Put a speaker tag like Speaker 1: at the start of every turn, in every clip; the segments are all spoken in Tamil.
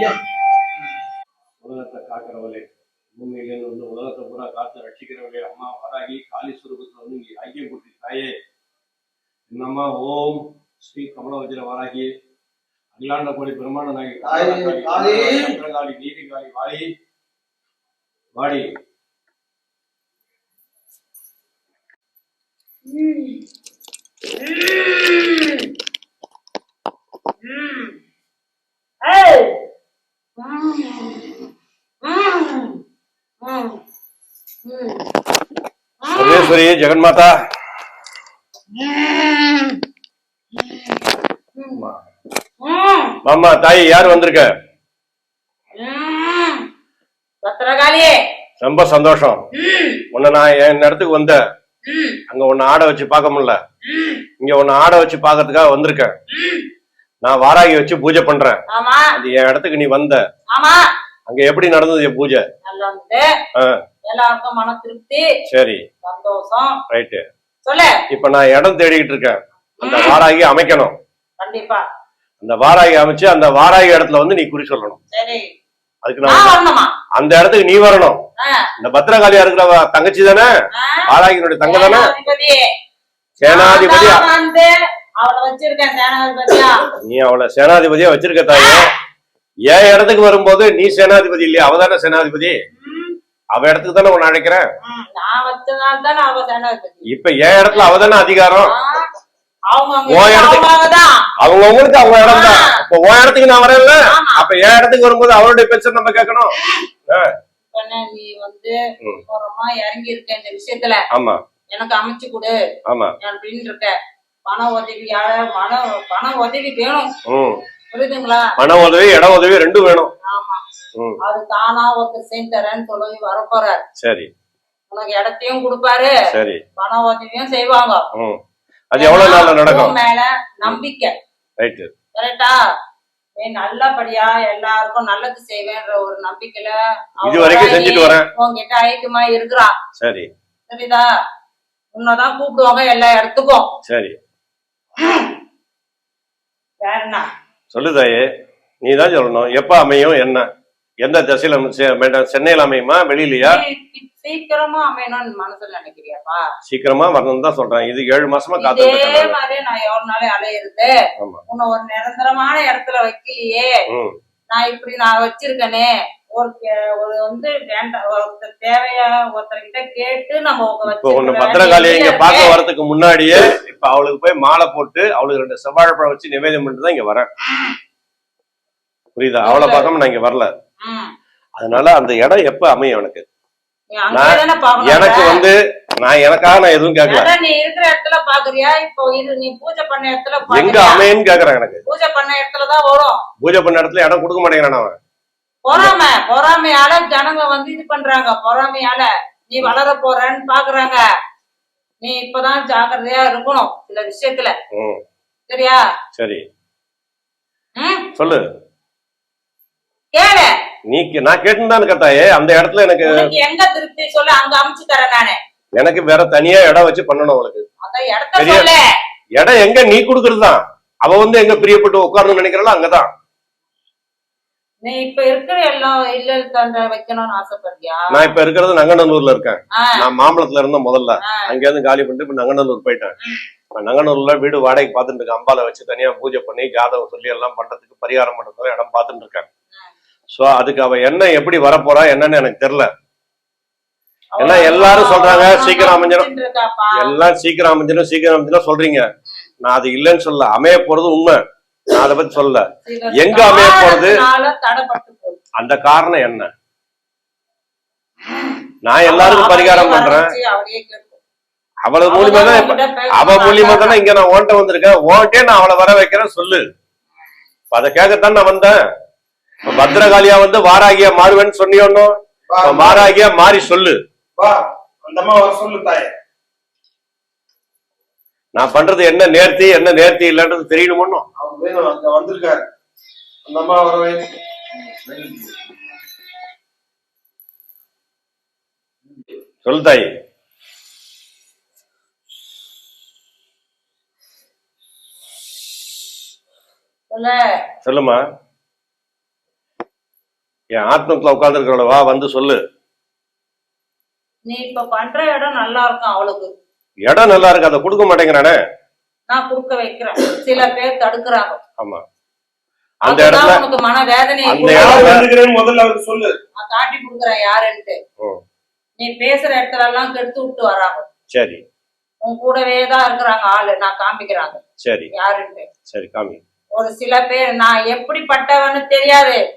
Speaker 1: ஐயா
Speaker 2: உலகத்தை காக்கிறவளே பூமியிலேருந்து வந்து உலகத்தை பூரா காத்து ரட்சிக்கிறவளே அம்மா வராகி காளி சுரூபத்துல வந்து இங்கே ஐயம் குட்டி தாயே என்னம்மா ஓம் ஸ்ரீ கமலவஜர வராகி அகிலாண்ட கோடி பிரம்மாண்ட நாயகி
Speaker 1: தாயே, காளி.
Speaker 2: காளி. நீதி காளி வாடி. வாடி. சர்வேஸ்வரி ஜெகன்மாதா மாமா தாய் யார் வந்திருக்க? ரொம்ப சந்தோஷம். உன்னை நான் என் இடத்துக்கு வந்த. அங்க உன்னை ஆட வச்சு பார்க்க முடியல. இங்க உன்னை ஆட வச்சு பார்க்கறதுக்காக வந்திருக்கேன். நான் வாராகி வச்சு பூஜை பண்றேன். என் இடத்துக்கு நீ வந்த. அங்க எப்படி நடந்தது பூஜை?
Speaker 3: எல்லாருக்கும் மன திருப்தி.
Speaker 2: சரி.
Speaker 3: சந்தோஷம்.
Speaker 2: ரைட்டு.
Speaker 3: சொல்லு.
Speaker 2: இப்ப நான் இடம் தேடிக்கிட்டு இருக்கேன். அந்த வாராகி அமைக்கணும்.
Speaker 3: கண்டிப்பா.
Speaker 2: அந்த வாராகி அமைச்சு அந்த வாராகி இடத்துல வந்து நீ குறி சொல்லணும்.
Speaker 3: சரி.
Speaker 2: அதுக்கு
Speaker 3: நான்
Speaker 2: அந்த இடத்துக்கு நீ வரணும். இந்த பத்திரகாளியா இருக்கிற தங்கச்சி தானே?
Speaker 3: ஆ.
Speaker 2: வாராகினுடைய தங்க தானே?
Speaker 3: சேனாதிபதி.
Speaker 2: சேனாதிபதியா? நீ அவளை சேனாதிபதியா வச்சிருக்க தாயே. என் இடத்துக்கு வரும்போது நீ சேனாதிபதி இல்லையா? அவ தானே சேனாதிபதி? அவ இடத்துக்கு தானே உன்னை அழைக்கிறேன்? இப்ப என் இடத்துல அவ தானே அதிகாரம்?
Speaker 3: அவங்க
Speaker 2: உங்களுக்கு அவங்க இடம் தான். இப்ப உன் இடத்துக்கு நான் வரேன்ல?
Speaker 3: ஆமா.
Speaker 2: அப்ப என் இடத்துக்கு வரும்போது அவளுடைய பேச்ச நம்ம கேட்கணும்.
Speaker 3: நீ வந்து இறங்கி இருக்க இந்த விஷயத்துல.
Speaker 2: ஆமா.
Speaker 3: எனக்கு அமைச்சு கொடு.
Speaker 2: ஆமா.
Speaker 3: அப்படின்னு இருக்க பண உதவியால மன பண உதவி வேணும்.
Speaker 2: பண உதவி இட உதவி ரெண்டும் வேணும்.
Speaker 3: அது தானா ஒருத்தர் செஞ்சு தரேன்னு சொல்லி வரப்போறாரு.
Speaker 2: சரி.
Speaker 3: உனக்கு இடத்தையும் கொடுப்பாரு.
Speaker 2: சரி.
Speaker 3: பண உதவியும் செய்வாங்க.
Speaker 2: அது எவ்வளவு நாள்ல நடக்கும்?
Speaker 3: மேல நம்பிக்கை.
Speaker 2: ரைட்டு.
Speaker 3: கரெக்டா? நல்லபடியா எல்லாருக்கும் நல்லது செய்வேன்ற ஒரு நம்பிக்கையில
Speaker 2: இது வரைக்கும் செஞ்சுட்டு வரேன்.
Speaker 3: உன்கிட்ட ஐக்கியமா இருக்கிறா.
Speaker 2: சரி.
Speaker 3: சரிதா உன்னதான் கூப்பிடுவாங்க எல்லா இடத்துக்கும்.
Speaker 2: சரி.
Speaker 3: வேற என்ன?
Speaker 2: சொல்லு தாயே நீ தான் சொல்லணும். எப்ப அமையும் என்ன? எந்த திசையில சென்னையில அமையுமா? வெளியிலயா?
Speaker 3: சீக்கிரமா அமையணும்னு மனசுல நினைக்கிறியாப்பா?
Speaker 2: சீக்கிரமா வரணும் தான் சொல்றேன். இது ஏழு மாசமா
Speaker 3: இதே
Speaker 2: இருக்கேன்
Speaker 3: மாதிரி நான் எவ்வளவு நாளே அலையிறது? உன்னை ஒரு நிரந்தரமான இடத்துல வைக்கலையே. நான் இப்படி நான் வச்சிருக்கேனே. ஒரு கே- ஒரு வந்து வேண்டாம் ஒருத்தர் தேவையா ஒருத்தர்கிட்ட கேட்டு நம்ம உங்க
Speaker 2: இப்போ ஒண்ணு பத்திரகாளியை இங்க பார்க்க. வரதுக்கு முன்னாடியே இப்ப அவளுக்கு போய் மாலை போட்டு அவளுக்கு ரெண்டு செவ்வாழைப்பழம் வச்சு நிவேதம் பண்ணிட்டு தான் இங்க வரேன். புரியுதா? அவளை பார்க்காம நான் இங்க வரல. அதனால அந்த இடம் எப்ப அமையும் எனக்கு? எனக்கு வந்து நான் எனக்காக நான் எதுவும் கேட்கல
Speaker 3: நீ இருக்கிற இடத்துல பாக்குறியா? இப்போ இது நீ பூஜை பண்ண இடத்துல
Speaker 2: எங்க அமையன்னு கேக்குறேன் எனக்கு.
Speaker 3: பூஜை பண்ண இடத்துலதான் வரும்
Speaker 2: பூஜை பண்ண இடத்துல இடம் கொடுக்க மாட்டேங்கிறான் அவன்.
Speaker 3: பொறாம பொறாமையால ஜனங்க வந்து இது பண்றாங்க. பொறாமையால நீ வளர போறன்னு பாக்குறாங்க. நீ இப்பதான் ஜாக்கிரதையா இருக்கணும் சில விஷயத்துல. சரியா?
Speaker 2: சரி. சொல்லு.
Speaker 3: கேளு.
Speaker 2: நீ நான் கேட்டுன்னு கேட்டாயே? அந்த இடத்துல எனக்கு
Speaker 3: எங்க திருப்தி சொல்லு அங்க அமுச்சு தரேன் நானு.
Speaker 2: எனக்கு வேற தனியா இடம் வச்சு பண்ணணும் அவளுக்கு. இடம் எங்க நீ கொடுக்கறது தான் அவ வந்து எங்க பிரியப்பட்டு உட்காரணும்னு நினைக்கிறாளோ அங்கதான்.
Speaker 3: நீ இப்ப இருக்கிற எல்லாம் இல்ல தந்த வைக்கணும்னு ஆசைப்படுறியா?
Speaker 2: நான் இப்ப இருக்கிறது நங்கநல்லூர்ல இருக்கேன். நான் மாம்பழத்துல இருந்தேன் முதல்ல. அங்க இருந்து காலி பண்ணிட்டு இப்ப நங்கநல்லூர் போயிட்டேன். நங்கநல்லூர்ல வீடு வாடகைக்கு பார்த்துட்டு இருக்கேன் அம்பால வச்சு தனியா பூஜை பண்ணி ஜாதகம் சொல்லி எல்லாம் பண்றதுக்கு பரிகாரம் பண்றதுக்கு இடம் பார்த்துட்டு இருக்கேன். சோ அதுக்கு அவ என்ன எப்படி வரப்போறா என்னன்னு எனக்கு தெரியல. ஏன்னா எல்லாரும் சொல்றாங்க, சீக்கிரம்
Speaker 3: இருக்காப்பா.
Speaker 2: எல்லாம் சீக்கிரம் அமைஞ்சிடும் சீக்கிரம் அமைஞ்சிடும் சொல்றீங்க. நான் அது இல்லைன்னு சொல்ல அமைய போறது உண்மை. நான் அதை பத்தி சொல்ல
Speaker 3: சில
Speaker 2: எங்க அமைய போறது? அந்த காரணம் என்ன? நான் எல்லாருக்கும் பரிகாரம் பண்றேன். அவளது மூலியமா தான் அவ மூலியமா. தானே இங்க நான் ஓன்ட்ட வந்திருக்கேன். ஓன்ட்டே நான் அவளை வர வைக்கிறேன் சொல்லு. அதை கேட்கத்தான் நான் வந்தேன். பத்ரகாளியா வந்து வாராகியா மாறுவேன்னு சொன்னியோன்னு வாராகியா மாறி சொல்லு.
Speaker 1: வா அந்த அம்மா வர சொல்லு தாயே.
Speaker 2: நான் பண்றது என்ன நேர்த்தி என்ன நேர்த்தி இல்லைன்றது தெரியணுமோ
Speaker 1: அவர் வேணும் அங்க வந்திருக்காரு. அந்த அம்மா வர வை.
Speaker 2: சொல்லு தாயி.
Speaker 3: சொல்லு.
Speaker 2: சொல்லுமா. என் ஆத்மத்துல உட்காந்துருக்கிறவள வா வந்து சொல்லு.
Speaker 3: நீ இப்ப பண்ற இடம் நல்லா இருக்கும் அவளுக்கு.
Speaker 2: இடம் நல்லா இருக்கு அதை கொடுக்க மாட்டேங்கிறானே.
Speaker 3: நான் குடுக்க வைக்கிறேன். சில பேர் தடுக்கிறாங்க.
Speaker 2: ஆமா. அந்த இடத்துல
Speaker 3: உனக்கு மன வேதனையை
Speaker 2: அந்த
Speaker 3: கொடுக்கும்.
Speaker 1: யார்
Speaker 2: இடத்துல-
Speaker 1: வந்துக்கிறேன்னு முதல்ல அவருக்கு சொல்லு.
Speaker 3: நான் காட்டி கொடுக்குறேன் யாருன்ட்டு.
Speaker 2: ம்,
Speaker 3: நீ பேசுற இடத்துல எல்லாம் கெடுத்து விட்டு வராங்க.
Speaker 2: சரி.
Speaker 3: உன் கூடவே தான் இருக்கிறாங்க ஆளு. நான் காமிக்கிறாங்க.
Speaker 2: சரி.
Speaker 3: யாருன்ட்டு.
Speaker 2: சரி காமி.
Speaker 3: ஒரு சில பேர் நான் எப்படிப்பட்டவன்னு தெரியாது.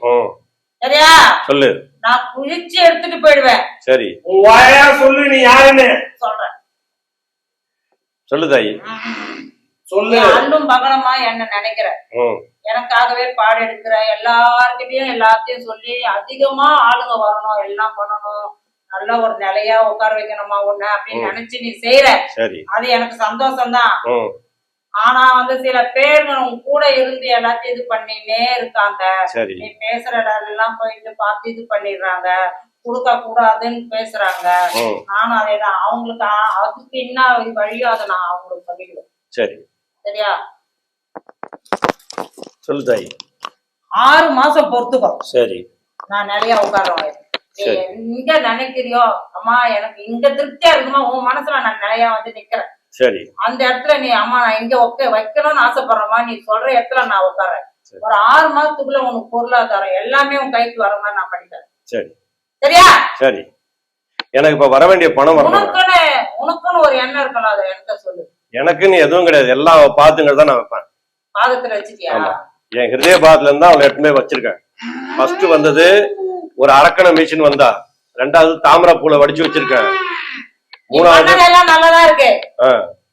Speaker 3: சரியா?
Speaker 2: சொல்லு.
Speaker 3: நான் குளிச்சு எடுத்துட்டு போயிடுவேன்.
Speaker 2: சரி.
Speaker 1: உன் வாயா சொல்லு நீ யாருன்னு.
Speaker 3: சொல்றேன்.
Speaker 2: சொல்லு தாயி.
Speaker 1: சொல்லு.
Speaker 3: அல்லும் பகலமா என்ன நினைக்கிற? எனக்காகவே பாடு எடுக்கிற எல்லார்கிட்டயும் எல்லாத்தையும் சொல்லி அதிகமா ஆளுங்க வரணும் எல்லாம் பண்ணணும். நல்ல ஒரு நிலையா உட்கார வைக்கணுமா உன்ன அப்படின்னு. நினைச்சு நீ செய்யற அது எனக்கு சந்தோஷம் தான் ஆனா வந்து சில பேர் உன் கூட இருந்து எல்லாத்தையும் இது பண்ணினே இருக்காங்க. நீ பேசுற இடம் எல்லாம் போயிட்டு பார்த்து இது பண்ணிடுறாங்க. கொடுக்க கூடாதுன்னு பேசுறாங்க. நானும் அதே தான் அவங்களுக்கு அதுக்கு என்ன வழியோ அதை நான் அவங்களுக்கு சொல்லிடுவேன்
Speaker 2: சரி.
Speaker 3: சரியா?
Speaker 2: சொல்லு தாயி.
Speaker 3: ஆறு மாசம் பொறுத்துக்கோ.
Speaker 2: சரி.
Speaker 3: நான் நிறைய உட்காருவேன் நீ. எங்க நினைக்கிறியோ அம்மா எனக்கு இங்க திருப்தியா இருக்குமா? உன் மனசுல நான் நிறைய வந்து நிக்கிறேன்.
Speaker 2: சரி.
Speaker 3: அந்த இடத்துல நீ அம்மா நான் இங்க உட்க வைக்கணும்னு ஆசைப்படுறமா நீ சொல்ற இடத்துல நான் உட்காரேன். ஒரு ஆறு மாசத்துக்குள்ள உனக்கு பொருளாதாரம் எல்லாமே உன் கைக்கு வர மாதிரி நான் பண்ணிக்கிறேன்.
Speaker 2: சரி.
Speaker 3: சரியா?
Speaker 2: சரி. எனக்கு இப்ப வர வேண்டிய பணம்
Speaker 3: உனக்குன்னு உனக்குன்னு ஒரு எண்ணம் இருக்கலாம் அதை என்கிட்ட சொல்லு.
Speaker 2: எனக்குன்னு எதுவும் கிடையாது. எல்லாம் பாத்துங்கிறது தான் நான் வைப்பேன்.
Speaker 3: பாதத்துல வச்சுட்டியா?
Speaker 2: ஆமா. என் ஹிருதய பாகத்துல இருந்தா அவளை எடுத்துமே வச்சிருக்கேன். ஃபர்ஸ்ட் வந்தது ஒரு அரக்கண மிஷின் வந்தா. ரெண்டாவது தாமரை பூல வடிச்சு வச்சிருக்கேன். மூணாவது
Speaker 3: பண்ணதெல்லாம் நல்லதா இருக்கு.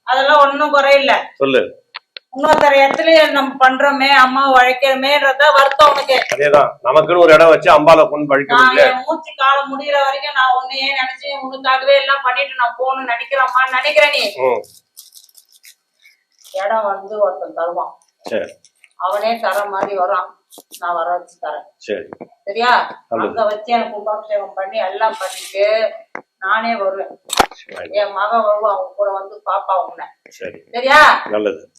Speaker 3: அதெல்லாம் ஒண்ணும் குறையில்ல.
Speaker 2: சொல்லு.
Speaker 3: இன்னொருத்தர இடத்துலயே நம்ம பண்றோமே அம்மா உழைக்கிறமேன்றத வருத்தம் உனக்கு.
Speaker 2: அதேதான். நமக்குன்னு ஒரு இடம் வச்சு அம்பால கொண்டு முடியல.
Speaker 3: என் மூச்சு காலம் முடியற வரைக்கும் நான் உன்னையே நினைச்சு உனக்காகவே எல்லாம் பண்ணிட்டு நான் போகணும்னு நினைக்கிறேம்மா நினைக்கிறேன் நீ. இடம் வந்து ஒருத்தன் தருவான்.
Speaker 2: சரி.
Speaker 3: அவனே தர மாதிரி வரான். நான் வர வச்சு தரேன்.
Speaker 2: சரி.
Speaker 3: சரியா. அங்க வச்சு எனக்கு கும்பாபிஷேகம் பண்ணி எல்லாம் பண்ணிட்டு நானே வருவேன். என் மக வருவா அவங்க கூட வந்து பாப்பா உன்னை.
Speaker 2: சரி.
Speaker 3: சரியா?
Speaker 2: நல்லது.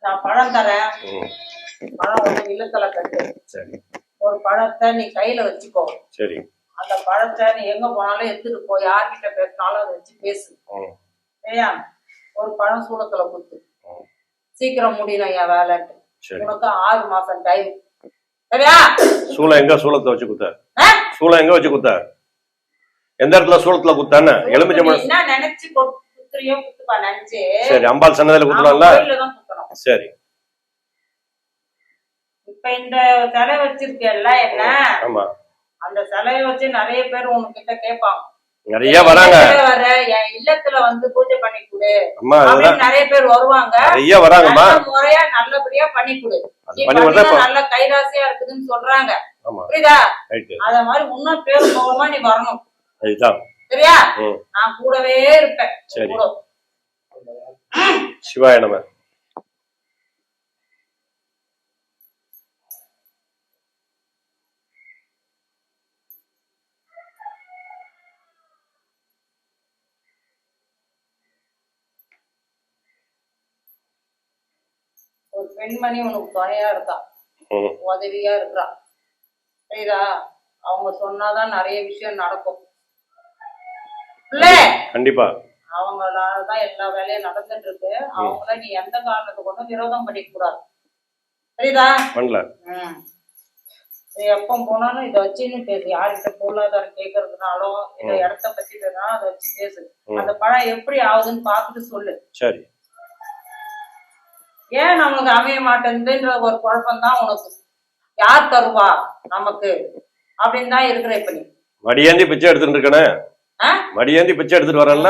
Speaker 3: நான் பழம் தரேன். பழம் வந்து இல்லத்துல கட்டு.
Speaker 2: சரி.
Speaker 3: ஒரு பழத்தை நீ கையில வச்சுக்கோ.
Speaker 2: சரி.
Speaker 3: அந்த பழத்தை நீ எங்க போனாலும் எடுத்துட்டு போ. யார்கிட்ட பேசினாலும் அதை வச்சு பேசு. சரியா? ஒரு பழம் சூளத்துல குத்து. சீக்கிரம் முடியணும் என் வேலைன்ட்டு. உனக்கு ஆறு மாசம் டைம் சரியா?
Speaker 2: சூளை எங்க சூளத்தை வச்சு குத்த
Speaker 3: ஆ?
Speaker 2: சூளை எங்க வச்சு குத்த எந்த இடத்துல சூளத்துல குத்தானே? எலுமிச்சை
Speaker 3: நீ
Speaker 2: மரம்
Speaker 3: என்ன நினைச்சு குத்துறியோ குத்துப்பா நினைச்சு.
Speaker 2: சரி அம்பாள் சன்னதியில குத்தலாம்ல சரி.
Speaker 3: இப்ப இந்த சிலை வச்சிருக்கேல்ல என்ன?
Speaker 2: ஆமா.
Speaker 3: அந்த சிலையை வச்சு நிறைய பேர் உன்கிட்ட கேட்பாங்க.
Speaker 2: நிறைய வராங்க.
Speaker 3: இல்லத்துல வந்து பூஜை பண்ணி கொடு.
Speaker 2: அம்மா
Speaker 3: நிறைய பேர் வருவாங்க.
Speaker 2: நிறைய வராங்கம்மா.
Speaker 3: முறையா நல்லபடியா பண்ணி கொடு. நல்ல கைராசியா இருக்குதுன்னு சொல்றாங்க. புரியுதா? அத மாதிரி இன்னும் பேர் போகமா நீ வரணும். சரியா? நான் கூடவே இருப்பேன்.
Speaker 2: சிவாய நம.
Speaker 3: பெண்மணி உனக்கு துணையா இருக்கா? உதவியா இருக்கா? புரியுதா? அவங்க சொன்னாதான் நிறைய விஷயம் நடக்கும்.
Speaker 2: கண்டிப்பா.
Speaker 3: அவங்களாலதான் எல்லா வேலையும் நடந்துட்டு இருக்கு அவங்கள நீ எந்த காரணத்தை கொண்டும் விரோதம் பண்ணிக்க கூடாது. புரியுதா? எப்போ போனாலும் இதை வச்சுன்னு பேசு. யார்கிட்ட பொருளாதாரம் கேட்கறதுனாலும்
Speaker 2: ம்.
Speaker 3: இடத்த பத்தி அதை வச்சு பேசு. அந்த பழம் எப்படி ஆகுதுன்னு பார்த்துட்டு சொல்லு.
Speaker 2: சரி.
Speaker 3: ஏன் நமக்கு அமைய மாட்டேங்குதுன்ற ஒரு குழப்பம் தான் உனக்கு? யார் தருவா நமக்கு? அப்படின்னு தான் இருக்கிற இப்ப நீ.
Speaker 2: மடியேந்தி பிச்சை எடுத்துட்டு இருக்கனே? மடியேந்தி பிச்சை எடுத்துட்டு
Speaker 3: போய்.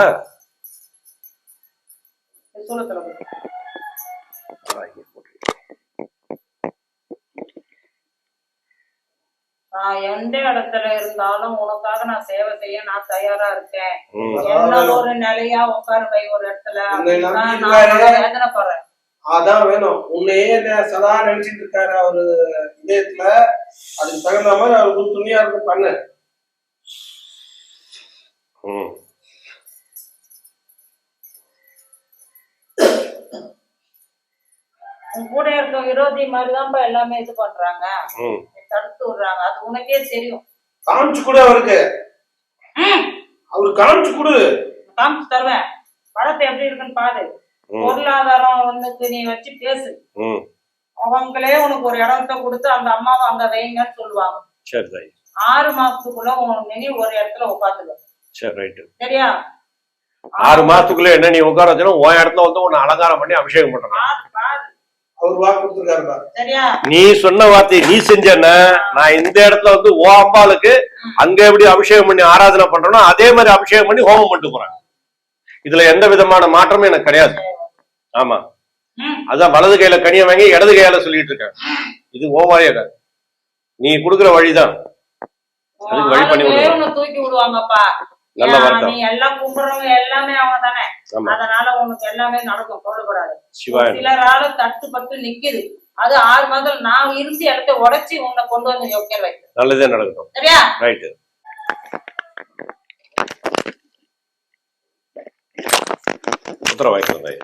Speaker 3: நான் எந்த இடத்துல இருந்தாலும் உனக்காக நான் சேவை செய்ய நான் தயாரா இருக்கேன். என்ன ஒரு நிலையா உட்கார ஒரு இடத்துல. நான். வேதனை போறேன்
Speaker 1: அதான் வேணும். உன்னையே சதா நினைச்சிட்டு இருக்காரு அவரு இதயத்துல? அதுக்கு தகுந்த மாதிரி அவருக்கு துணியா இருக்கு பண்ணு.
Speaker 3: கூட இருக்க விரோதி மாதிரிதான்ப்பா எல்லாமே இது பண்றாங்க. தடுத்து விடுறாங்க. அது உனக்கே தெரியும்.
Speaker 1: காமிச்சு கொடு அவருக்கு.
Speaker 3: ம்,
Speaker 1: அவரு காமிச்சு கொடு.
Speaker 3: காமிச்சு தருவேன். படத்தை எப்படி இருக்குன்னு பாரு. பொருளாதாரம் ஒண்ணுக்கு நீ வச்சு பேசு.
Speaker 2: ம்.
Speaker 3: அவங்களே உனக்கு ஒரு இடத்த கொடுத்து அந்த அம்மாவை அங்க வைங்கன்னு சொல்லுவாங்க.
Speaker 2: சரி
Speaker 3: ஆறு மாசத்துக்குள்ள நினைவு ஒரு இடத்துல உட்காந்துக்க
Speaker 2: சரி ரைட்டு.
Speaker 3: சரியா?
Speaker 2: ஆறு மாசத்துக்குள்ள என்ன நீ உட்கார வச்சணும் உன் இடத்துல வந்து உன்னை அலங்காரம் பண்ணி அபிஷேகம் பண்றேன்
Speaker 3: பாரு, பாரு.
Speaker 1: அவர் வாக்கு கொடுத்துருக்காருப்பா
Speaker 3: சரியா?
Speaker 2: நீ சொன்ன வார்த்தை நீ செஞ்சன நான் இந்த இடத்துல வந்து ஓ அம்பாளுக்கு அங்க எப்படி அபிஷேகம் பண்ணி ஆராதனை பண்றனோ அதே மாதிரி அபிஷேகம் பண்ணி ஹோமம் பண்ணிட்டு போறேன். இதுல எந்த விதமான மாற்றமும் எனக்கு கிடையாது. ஆமா. அதான் வலது கையில கனியை வாங்கி இடது கையால சொல்லிட்டு இருக்கேன். இது ஓவாயக. நீ கொடுக்குற வழிதான். அதுக்கு வழி பண்ணி
Speaker 3: தூக்கி விடுவாங்கப்பா.
Speaker 2: நல்ல வார்த்தை.
Speaker 3: எல்லாம் கும்பிடுறவங்க எல்லாமே அவங்க தானே அதனால உனக்கு எல்லாமே நடக்கும்
Speaker 2: சிவாய
Speaker 3: சிலரால தட்டுப்பட்டு நிக்குது. அது ஆறு மாதம் நான் இருந்து இடத்த உடைச்சி உன்னை கொண்டு வந்து யோக்கியம் வைக்கிறேன்
Speaker 2: நல்லதே நடக்கட்டும்.
Speaker 3: சரியா?
Speaker 2: ரைட்டு உத்தரவாய்க்கிறேன் தாய்